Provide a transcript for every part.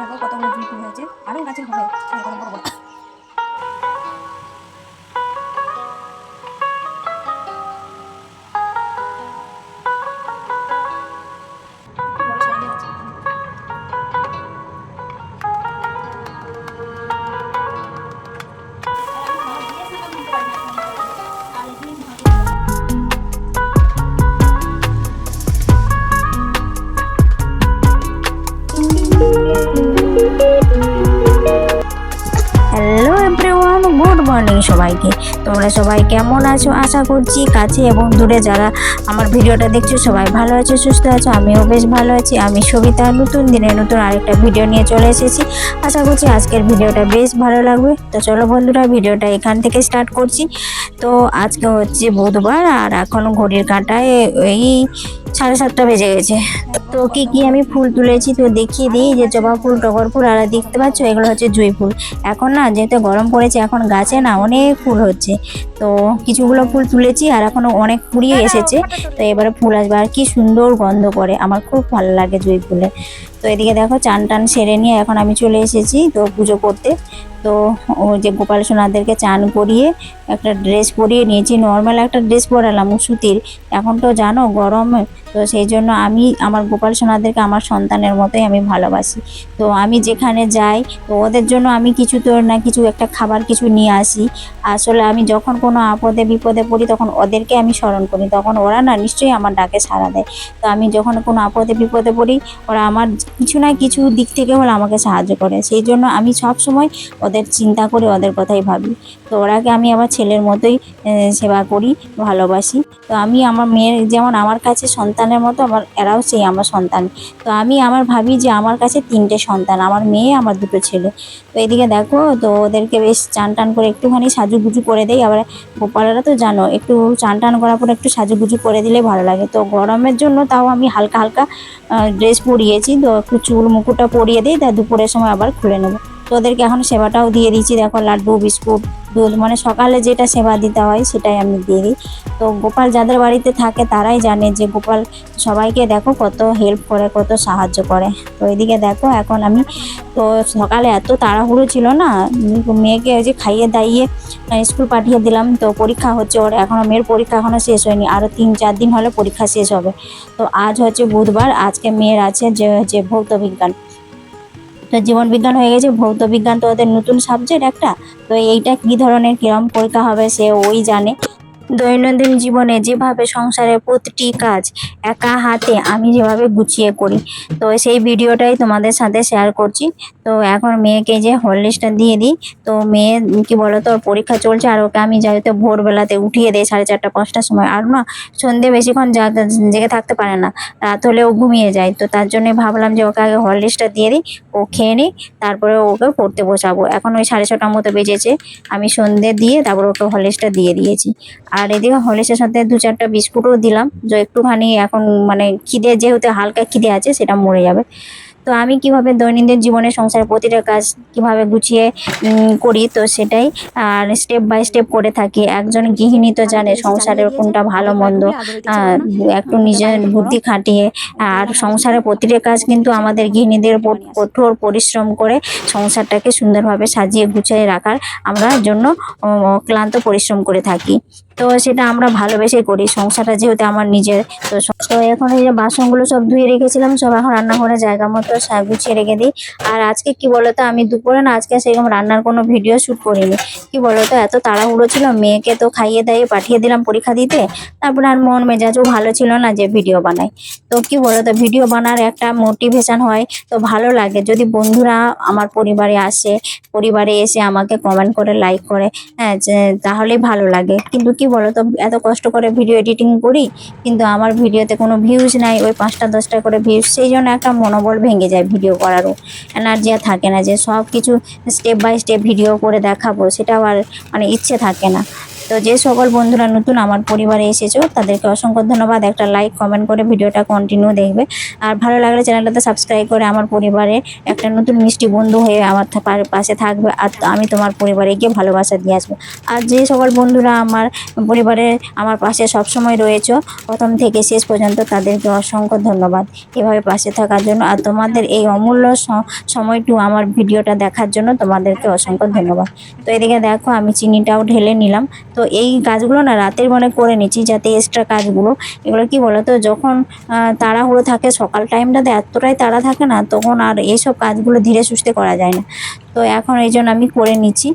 দেখো কতগুলো ফুল হয়েছে? আরও গাছের হবে কত বড় বড় মর্নিং সবাইকে। তোমরা সবাই কেমন আছো? আশা করছি কাছে এবং দূরে যারা আমার ভিডিওটা দেখছ, সবাই ভালো আছো, সুস্থ আছো, আমিও বেশ ভালো আছি। আমি সবিতা, নতুন দিনে নতুন আরেকটা ভিডিও নিয়ে চলে এসেছি। আশা করছি আজকের ভিডিওটা বেশ ভালো লাগবে। তো চলো বন্ধুরা, ভিডিওটা এখান থেকে স্টার্ট করছি। তো আজকে হচ্ছে বুধবার, আর এখন ঘড়ির কাঁটায় এই সাড়ে সাতটা বেজে গেছে। তো কি কি আমি ফুল তুলেছি? তো দেখিয়ে দিই যে জবা ফুল, টগর ফুল, আর দেখতে পাচ্ছ এগুলো হচ্ছে জুঁই ফুল। এখন না, যেহেতু গরম পড়েছে, এখন গাছে না অনেক ফুল হচ্ছে। তো কিছুগুলো ফুল তুলেছি আর এখনও অনেক কুড়িয়ে এসেছে। তো এবারে ফুল আসবে। আর কি সুন্দর গন্ধ করে। আমার খুব ভালো লাগে জুঁই ফুলে। তো এদিকে দেখো চান টান সেরে নিয়ে এখন আমি চলে এসেছি তো পুজো করতে। তো ও যে গোপাল সোনাদেরকে চান করিয়ে একটা ড্রেস পরিয়ে নিয়েছি নর্মাল একটা ড্রেস পরালাম সুতির। এখন তো জানো গরমে, তো সেই জন্য আমি আমার গোপাল সোনাদেরকে আমার সন্তানের মতোই আমি ভালোবাসি। তো আমি যেখানে যাই, তো ওদের জন্য আমি কিছু তো না কিছু একটা খাবার কিছু নিয়ে আসি। আসলে আমি যখন কোনো আপদে বিপদে পড়ি তখন ওদেরকে আমি স্মরণ করি। তখন ওরা না নিশ্চয়ই আমার ডাকে সাড়া দেয়। তো আমি যখন কোনো আপদে বিপদে পড়ি, ওরা আমার কিছু না কিছু দিক থেকে হলে আমাকে সাহায্য করে। সেই জন্য আমি সব সময় ওদের চিন্তা করে ওদের কথাই ভাবি। তো ওরাকে আমি আমার ছেলের মতোই সেবা করি, ভালোবাসি। তো আমি আমার মেয়ের যেমন আমার কাছে সন্তানের মতো, আমার, এরাও সেই আমার সন্তান। তো আমি আমার ভাবি যে আমার কাছে তিনটে সন্তান, আমার মেয়ে, আমার দুটো ছেলে। তো এদিকে দেখো, তো ওদেরকে বেশ চান টান করে একটুখানি সাজুগুজু করে দেই। আবার গোপালেরা তো জানো, একটু চান টান করার পর একটু সাজুগুজু করে দিলে ভালো লাগে। তো গরমের জন্য তাও আমি হালকা হালকা ড্রেস পরিয়েছি। তো একটু চুল মুকুটটা পরিয়ে দিই তা দুপুরের সময় আবার খুলে নেব। তো ওদেরকে এখন সেবাটাও দিয়ে দিচ্ছি, দেখো লাড্ডু, বিস্কুট দুধ মানে সকালে যেটা সেবা দিতে হয়, সেটাই আমি দিয়ে দিই। তো গোপাল যাদের বাড়িতে থাকে, তারাই জানে যে গোপাল সবাইকে দেখো কত হেল্প করে, কত সাহায্য করে। তো এদিকে দেখো, এখন আমি তো সকালে এত তাড়াহুড়ো ছিল না, মেয়েকে যে খাইয়ে দাইয়ে স্কুল পাঠিয়ে দিলাম। তো পরীক্ষা হচ্ছে ওর এখনও মেয়ের পরীক্ষা এখনও শেষ হয়নি। আরও তিন চার দিন হলে পরীক্ষা শেষ হবে। তো আজ হচ্ছে বুধবার, আজকে মেয়ের আছে যে হচ্ছে ভৌত বিজ্ঞান। তো জীবন বিজ্ঞান হয়ে গেছে, ভৌত বিজ্ঞান তো ওদের নতুন সাবজেক্ট একটা, তো এইটা কী ধরনের, কিরম পরীক্ষা হবে সে ওই জানে। দৈনন্দিন জীবনে যেভাবে সংসারের প্রতিটি কাজ একা হাতে আমি যেভাবে গুছিয়ে করি। তো সেই ভিডিওটাই তোমাদের সাথে শেয়ার করছি। তো এখন মেয়েকে যে হরলিক্সটা দিয়ে দিই, তো মেয়ে কি বলো তো পরীক্ষা চলছে আর ওকে আমি যাতে ভোরবেলাতে উঠিয়ে দিই সাড়ে চারটা, পাঁচটার সময়। আর না, সন্ধে বেশিক্ষণ জাগ- জেগে থাকতে পারে না, রাত হলেও ঘুমিয়ে যায়। তো তার জন্যই ভাবলাম যে ওকে আগে হরলিক্সটা দিয়ে দিই, ও খেয়ে নিই তারপরে ওকে পড়তে বসাবো। এখন ওই সাড়ে ছটার মতো বেজেছে, আমি সন্ধে দিয়ে তারপর ওকে হরলিক্সটা দিয়ে দিয়েছি। আর এদিকে হরলিক্সের সাথে দু চারটা বিস্কুটও দিলাম। যে একটুখানি এখন মানে খিদে যেহেতু হালকা খিদে আছে সেটা মরে যাবে। তো আমি কীভাবে দৈনন্দিন জীবনে সংসারের প্রতিটা কাজ কীভাবে গুছিয়ে করি তো সেটাই আর স্টেপ বাই স্টেপ করে থাকি। একজন গৃহিণী তো জানে সংসারের কোনটা ভালো মন্দ একটু নিজের বুদ্ধি খাটিয়ে আর সংসারের প্রতিটা কাজ কিন্তু আমাদের গৃহিণীদের কঠোর পরিশ্রম করে সংসারটাকে সুন্দরভাবে সাজিয়ে গুছিয়ে রাখার আমরা জন্য ক্লান্ত পরিশ্রম করে থাকি। তো সেটা আমরা ভালোবেসে করি। সংসারটা যেহেতু আমার নিজের, তো তো এখন এই যে বাসনগুলো সব ধুয়ে রেখেছিলাম, সব এখন রান্নাঘরে জায়গা মতো সা- গুছিয়ে রেখে দিই। আর আজকে কি বলতো, আমি দুপুরে না আজকে সেরকম রান্নার কোনো ভিডিও শ্যুট করিনি। কি বলতো, এত তাড়াহুড়ো ছিল, মেয়েকে তো খাইয়ে দাইয়ে পাঠিয়ে দিলাম পরীক্ষা দিতে। তারপরে আর মন মেজাজও ভালো ছিল না যে ভিডিও বানাই। তো কি বলতো, ভিডিও বানার একটা মোটিভেশন হয়, তো ভালো লাগে। যদি বন্ধুরা আমার পরিবারে আসে, পরিবারে এসে আমাকে কমেন্ট করে লাইক করে হ্যাঁ তাহলেই ভালো লাগে। কিন্তু কি বলতো, এত কষ্ট করে ভিডিও এডিটিং করি, কিন্তু আমার ভিডিওতে কোনো ভিউজ নাই, ওই পাঁচটা, দশটা করে ভিউজ সেই জন্য একটা মনোবল ভেঙে যায় ভিডিও করারও। এনার্জি আর থাকে না যে সব কিছু স্টেপ বাই স্টেপ ভিডিও করে দেখাবো, সেটাও আর মানে ইচ্ছে থাকে না। তো যে সকল বন্ধুরা নতুন আমার পরিবারে এসেছ, তাদেরকে অসংখ্য ধন্যবাদ। একটা লাইক কমেন্ট করে ভিডিওটা কন্টিনিউ দেখবে। আর ভালো লাগলে চ্যানেলটাতে সাবস্ক্রাইব করে আমার পরিবারে একটা নতুন মিষ্টি বন্ধু হয়ে আমার পাশে থাকবে আর আমি তোমার পরিবারে গিয়ে ভালোবাসা দিয়ে আসব। আর যে সকল বন্ধুরা আমার পরিবারে আমার পাশে সবসময় রয়েছো, প্রথম থেকে শেষ পর্যন্ত তাদেরকে অসংখ্য ধন্যবাদ। এভাবে পাশে থাকার জন্য আর তোমাদের এই অমূল্য সময়টু আমার ভিডিওটা দেখার জন্য তোমাদেরকে অসংখ্য ধন্যবাদ। তো এদিকে দেখো আমি চিনিটাও ঢেলে নিলাম। তো এই কাজগুলো না রাতের মনে করে নিচ্ছি যাতে এক্সট্রা কাজগুলো, এগুলো কি বলো তো যখন তাড়াহুড়ো থাকে, সকাল টাইমটাতে এতটাই তাড়া থাকে না, তখন আর এইসব কাজগুলো ধীরে সুস্থে করা যায় না। তো এখন এই জন্য আমি করে নিচ্ছি।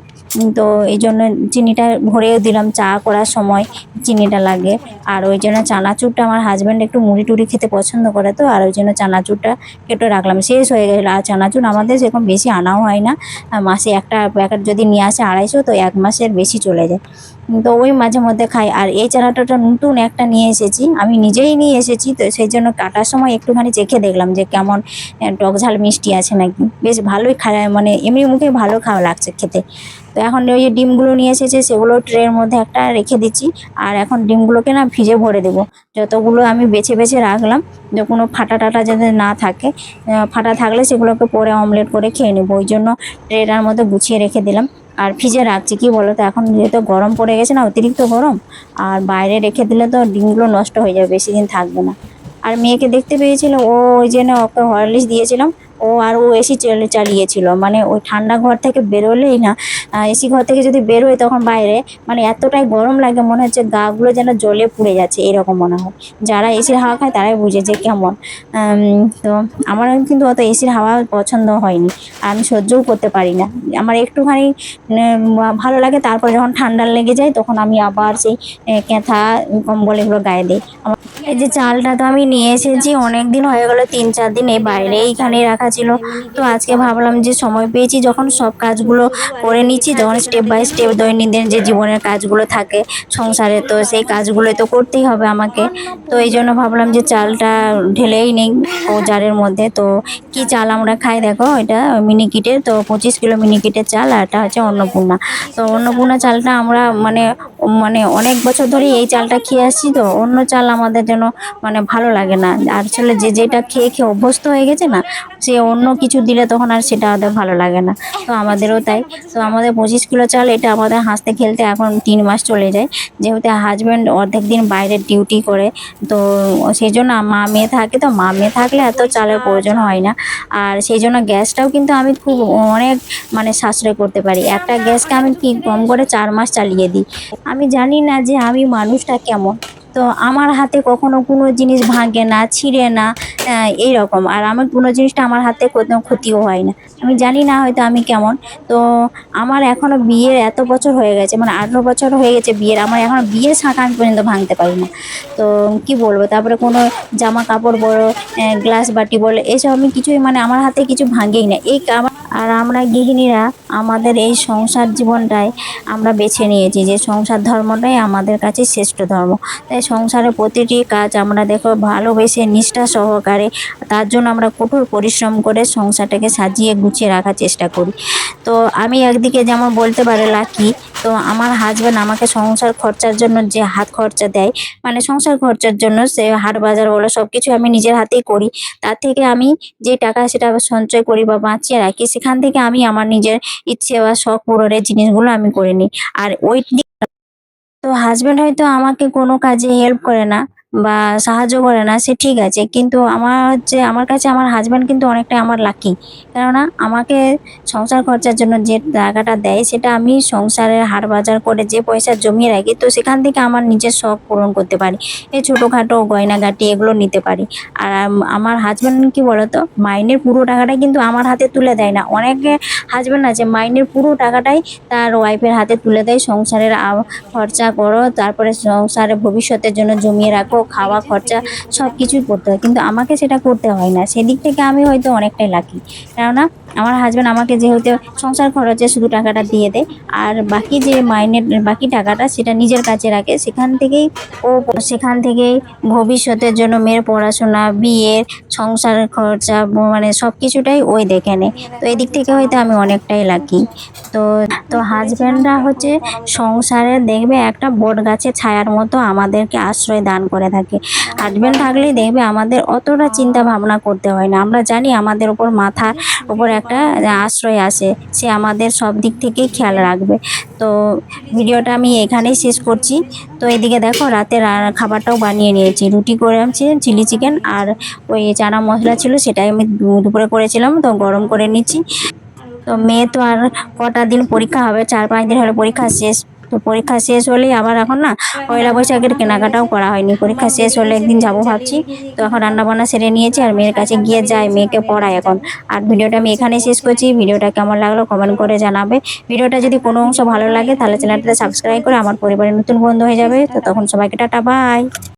তো এই জন্য চিনিটা ভরেও দিলাম চা করার সময় চিনিটা লাগে। আর ওই জন্য চানাচুরটা আমার হাজব্যান্ড একটু মুড়ি টুড়ি খেতে পছন্দ করে তো আর ওই জন্য চানাচুরটা কেটে রাখলাম। শেষ হয়ে গেল আর চানাচুর আমাদের সেরকম বেশি আনাও হয় না। মাসে একটা প্যাকেট যদি নিয়ে আসে আড়াইশো তো এক মাসের বেশি চলে যায়। তো ওই মাঝে মধ্যে খাই। আর এই চানাটাটা নতুন একটা নিয়ে এসেছি আমি নিজেই নিয়ে এসেছি তো সেই জন্য কাটার সময় একটুখানি চেখে দেখলাম যে কেমন আহ, টক ঝাল মিষ্টি আছে নাকি। বেশ ভালোই খাওয়া মানে এমনি মুখে ভালো খাওয়া লাগছে খেতে। তো এখন ওই যে ডিমগুলো নিয়ে এসেছে, সেগুলো ট্রের মধ্যে একটা রেখে দিচ্ছি। আর এখন ডিমগুলোকে না ভিজে ভরে দেবো। যতগুলো আমি বেছে বেছে রাখলাম, যে কোনো ফাটা টাটা যাতে না থাকে ফাটা থাকলে সেগুলোকে পরে অমলেট করে খেয়ে নেব। ওই জন্য ট্রেটার মধ্যে গুছিয়ে রেখে দিলাম। আর ফ্রিজে রাখছি, কি বলো তো এখন যেহেতু গরম পড়ে গেছে না, অতিরিক্ত গরম, আর বাইরে রেখে দিলে তো ডিমগুলো নষ্ট হয়ে যাবে, বেশি দিন থাকবে না। আর মেয়েকে দেখতে পেয়েছিল, ও ওই জন্য ওকে হরলিক্স দিয়েছিলাম ও আর ও এসি চালিয়েছিল। মানে ওই ঠান্ডা ঘর থেকে বেরোলেই না এসি ঘর থেকে যদি বেরোয় তখন বাইরে মানে এতটাই গরম লাগে মনে হচ্ছে গাগুলো যেন জলে পুড়ে যাচ্ছে, এরকম মনে হয়। যারা এসির হাওয়া খায় তারাই বুঝে যে কেমন। তো আমার কিন্তু অত এসির হাওয়া পছন্দ হয়নি। আর আমি সহ্যও করতে পারি না। আমার একটুখানি ভালো লাগে, তারপর যখন ঠান্ডা লেগে যায় তখন আমি আবার সেই ক্যাথা, কম্বল এগুলো গায়ে দিই। এই যে চালটা তো আমি নিয়ে এসেছি অনেক দিন হয়ে গেলো, তিন চার দিন এই বাইরে এইখানেই রাখা ছিল। তো আজকে ভাবলাম যে সময় পেয়েছি, যখন সব কাজগুলো করে নিচ্ছি, যখন স্টেপ বাই স্টেপ দৈনন্দিন যে জীবনের কাজগুলো থাকে, সংসারে, তো সেই কাজগুলো তো করতেই হবে আমাকে। তো এই জন্য ভাবলাম যে চালটা ঢেলেই নেই ও জারের মধ্যে। তো কি চাল আমরা খাই দেখো, এটা মিনিকিটের তো পঁচিশ কিলো মিনিকিটের চাল আর এটা হচ্ছে অন্নপূর্ণা। তো অন্নপূর্ণা চালটা আমরা মানে মানে অনেক বছর ধরে এই চালটা খেয়ে আসছি, তো অন্য চাল আমাদের যেন মানে ভালো লাগে না। আর আসলে যে যেটা খেয়ে খেয়ে অভ্যস্ত হয়ে গেছে না, সে অন্য কিছু দিলে তখন আর সেটা আমাদের ভালো লাগে না। তো আমাদেরও তাই। তো আমাদের পঁচিশ কিলো চাল, এটা আমাদের হাসতে খেলতে এখন তিন মাস চলে যায়। যেহেতু হাজব্যান্ড অর্ধেক দিন বাইরে ডিউটি করে, তো সেই জন্য মা মেয়ে থাকে, তো মা মেয়ে থাকলে এত চালের প্রয়োজন হয় না। আর সেই জন্য গ্যাসটাও কিন্তু আমি খুব অনেক মানে সাশ্রয় করতে পারি। একটা গ্যাসকে আমি কি কম করে চার মাস চালিয়ে দিই। আমি জানি না যে আমি মানুষটা কেমন। তো আমার হাতে কখনো কোনো জিনিস ভাঙে না, ছিঁড়ে না এই রকম আর আমার কোনো জিনিসটা আমার হাতে কোনো ক্ষতিও হয় না। আমি জানি না হয়তো আমি কেমন। তো আমার এখনও বিয়ের এত বছর হয়ে গেছে মানে আঠেরো বছর হয়ে গেছে বিয়ের, আমার এখনও বিয়ের শাঁখা আমি পর্যন্ত ভাঙতে পারি না। তো কি বলব, তারপরে কোনো জামা কাপড় বড়ো গ্লাস বাটি বলো, এসব আমি কিছুই মানে আমার হাতে কিছু ভাঙেই না। এই আর আমরা গৃহিণীরা আমাদের এই সংসার জীবনটাই আমরা বেছে নিয়েছি, যে সংসার ধর্মটাই আমাদের কাছে শ্রেষ্ঠ ধর্ম। তাই সংসারের প্রতিটি কাজ আমরা দেখো ভালোবেসে নিষ্ঠা সহকারে, তার জন্য আমরা কঠোর পরিশ্রম করে সংসারটাকে সাজিয়ে গুছিয়ে রাখার চেষ্টা করি। তো আমি একদিকে যেমন বলতে পারে লাকি, তো আমার হাজব্যান্ড আমাকে সংসার খরচার জন্য যে হাত খরচা দেয় মানে সংসার খরচার জন্য সে হাট বাজার বলো সব কিছু আমি নিজের হাতেই করি। তার থেকে আমি যে টাকা সেটা সঞ্চয় করি বা বাঁচিয়ে রাখি, সেখান থেকে আমি আমার নিজের ইচ্ছে বা শখ পূরণের জিনিসগুলো আমি করে নিই। আর ওই তো হাজব্যান্ড হয়তো আমাকে কোনো কাজে হেল্প করে না। বা সাহায্য করে না, সে ঠিক আছে। কিন্তু আমার হচ্ছে, আমার কাছে আমার হাজব্যান্ড কিন্তু অনেকটাই আমার লাকি কেননা আমাকে সংসার খরচার জন্য যে টাকাটা দেয়, সেটা আমি সংসারের হাট বাজার করে যে পয়সা জমিয়ে রাখি, তো সেখান থেকে আমার নিজের শখ পূরণ করতে পারি। এই ছোটোখাটো গয়নাগাটি এগুলো নিতে পারি। আর আমার হাজব্যান্ড কি বলতো, মাইনের পুরো টাকাটা কিন্তু আমার হাতে তুলে দেয় না। অনেকে হাজব্যান্ড আছে, মাইনের পুরো টাকাটাই তার ওয়াইফের হাতে তুলে দেয়। সংসারের খরচা করো, তারপরে সংসারে ভবিষ্যতের জন্য জমিয়ে রাখো খাওয়া খরচা সব কিছুই করতে হয়। কিন্তু আমাকে সেটা করতে হয় না। সেদিক থেকে আমি হয়তো অনেকটাই লাকি কেননা আমার হাজব্যান্ড আমাকে যেহেতু সংসার খরচে শুধু টাকাটা দিয়ে দেয়, আর বাকি যে মাইনে, বাকি টাকাটা সেটা নিজের কাছে রাখে, সেখান থেকেই ও সেখান থেকেই ভবিষ্যতের জন্য মেয়ের পড়াশোনা, বিয়ের, সংসার খরচা মানে সব কিছুটাই ওই দেখে নেয়। তো এদিক থেকে হয়তো আমি অনেকটাই লাকি তো তো হাজব্যান্ডরা হচ্ছে সংসারে দেখবে একটা বট গাছের ছায়ার মতো আমাদেরকে আশ্রয় দান করে থাকে। হাজব্যান্ড থাকলেই দেখবে আমাদের অতটা চিন্তা ভাবনা করতে হয় না। আমরা জানি আমাদের উপর মাথার উপর একটা আশ্রয় আছে, সে আমাদের সব দিক থেকেই খেয়াল রাখবে। তো ভিডিওটা আমি এখানেই শেষ করছি। তো এদিকে দেখো, রাতের খাবারটাও বানিয়ে নিয়েছি। রুটি করেছি, চিলি চিকেন আর ওই চানা মশলা ছিল, সেটাই আমি দুপুরে করেছিলাম, তো গরম করে নিচ্ছি। তো মেয়ে তো আর কটা দিন পরীক্ষা হবে চার পাঁচ দিন হলে পরীক্ষা শেষ। তো পরীক্ষা শেষ হলেই আবার এখন না পয়লা বৈশাখের কেনাকাটাও করা হয়নি। পরীক্ষা শেষ হলে একদিন যাব ভাবছি। তো এখন রান্নাবান্না সেরে নিয়েছি আর মেয়ের কাছে গিয়ে যায়, মেয়েকে পড়ায় এখন। আর ভিডিওটা আমি এখানেই শেষ করছি। ভিডিওটা কেমন লাগল কমেন্ট করে জানাবে। ভিডিওটা যদি কোনো অংশ ভালো লাগে তাহলে চ্যানেলটাতে সাবস্ক্রাইব করে আমার পরিবারের নতুন বন্ধু হয়ে যাবে। তো তখন সবাইকে টাটা বাই